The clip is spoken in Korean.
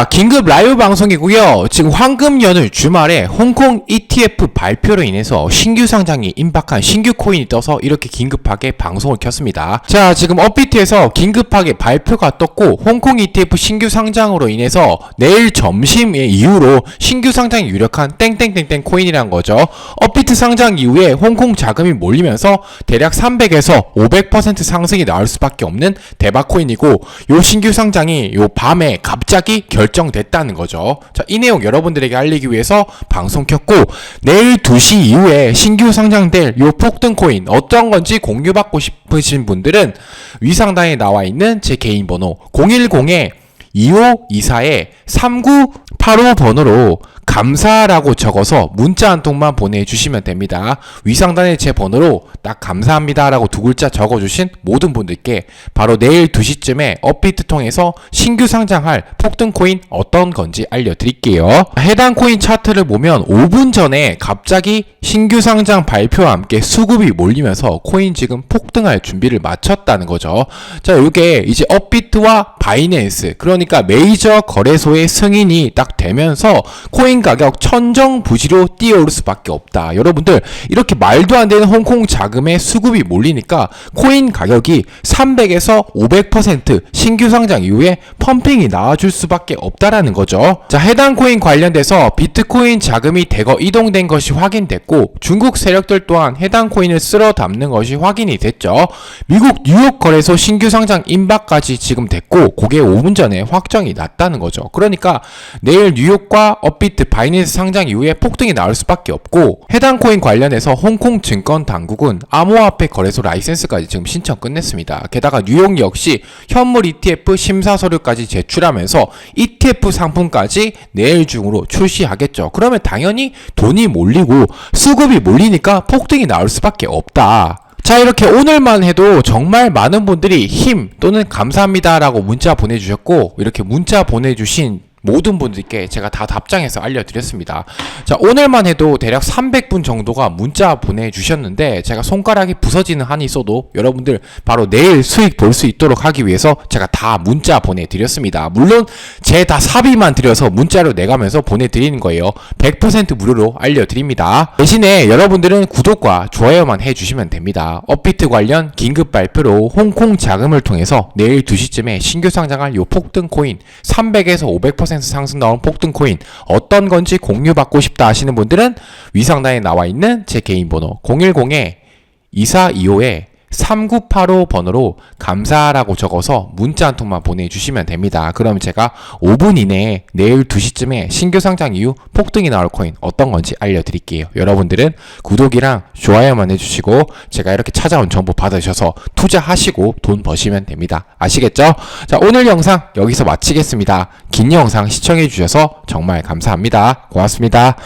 자, 긴급 라이브 방송이고요. 지금 황금 연휴 주말에 홍콩 ETF 발표로 인해서 신규 상장이 임박한 신규 코인이 떠서 이렇게 긴급하게 방송을 켰습니다. 자, 지금 업비트에서 긴급하게 발표가 떴고 홍콩 ETF 신규 상장으로 인해서 내일 점심의 이후로 신규 상장이 유력한 땡땡땡땡 코인이란 거죠. 업비트 상장 이후에 홍콩 자금이 몰리면서 대략 300에서 500% 상승이 나올 수밖에 없는 대박 코인이고 요 신규 상장이 요 밤에 갑자기 결 정됐다는 거죠. 자, 이 내용 여러분들에게 알리기 위해서 방송 켰고 내일 2시 이후에 신규 상장될 요 폭등 코인 어떤 건지 공유받고 싶으신 분들은 위상단에 나와 있는 제 개인 번호 010에 2524에 3985 번호로 감사라고 적어서 문자 한 통만 보내주시면 됩니다. 위상단의 제 번호로 딱 감사합니다라고 두 글자 적어주신 모든 분들께 바로 내일 2시쯤에 업비트 통해서 신규 상장할 폭등 코인 어떤 건지 알려드릴게요. 해당 코인 차트를 보면 5분 전에 갑자기 신규 상장 발표와 함께 수급이 몰리면서 코인 지금 폭등할 준비를 마쳤다는 거죠. 자, 이게 이제 업비트와 바이낸스 그러니까 메이저 거래소의 승인이 딱 되면서 코인 가격 천정 부지로 뛰어오를 수밖에 없다. 여러분들 이렇게 말도 안 되는 홍콩 자금의 수급이 몰리니까 코인 가격이 300에서 500% 신규 상장 이후에 펌핑이 나와줄 수밖에 없다라는 거죠. 자, 해당 코인 관련돼서 비트코인 자금이 대거 이동된 것이 확인됐고 중국 세력들 또한 해당 코인을 쓸어 담는 것이 확인이 됐죠. 미국 뉴욕 거래소 신규 상장 임박까지 지금 됐고 그게 5분 전에 확정이 났다는 거죠. 그러니까 내일 뉴욕과 업비트 바이낸스 상장 이후에 폭등이 나올 수밖에 없고 해당 코인 관련해서 홍콩 증권 당국은 암호화폐 거래소 라이센스까지 지금 신청 끝냈습니다. 게다가 뉴욕 역시 현물 ETF 심사 서류까지 제출하면서 ETF 상품까지 내일 중으로 출시하겠죠. 그러면 당연히 돈이 몰리고 수급이 몰리니까 폭등이 나올 수밖에 없다. 자 이렇게 오늘만 해도 정말 많은 분들이 힘 또는 감사합니다라고 문자 보내주셨고 이렇게 문자 보내주신 모든 분들께 제가 다 답장해서 알려드렸습니다. 자, 오늘만 해도 대략 300분 정도가 문자 보내주셨는데, 제가 손가락이 부서지는 한이 있어도 여러분들 바로 내일 수익 볼 수 있도록 하기 위해서 제가 다 문자 보내드렸습니다. 물론 제 다 사비만 드려서 문자로 내가면서 보내드리는 거예요. 100% 무료로 알려드립니다. 대신에 여러분들은 구독과 좋아요만 해주시면 됩니다. 업비트 관련 긴급 발표로 홍콩 자금을 통해서 내일 2시쯤에 신규 상장할 요 폭등 코인 300에서 500% 상승 나온 폭등 코인. 어떤 건지 공유받고 싶다 하시는 분들은 위상단에 나와 있는 제 개인 번호 010에 2425에 3985 번호로 감사라고 적어서 문자 한 통만 보내주시면 됩니다. 그럼 제가 5분 이내에 내일 2시쯤에 신규 상장 이후 폭등이 나올 코인 어떤 건지 알려드릴게요. 여러분들은 구독이랑 좋아요만 해주시고 제가 이렇게 찾아온 정보 받으셔서 투자하시고 돈 버시면 됩니다. 아시겠죠? 자, 오늘 영상 여기서 마치겠습니다. 긴 영상 시청해주셔서 정말 감사합니다. 고맙습니다.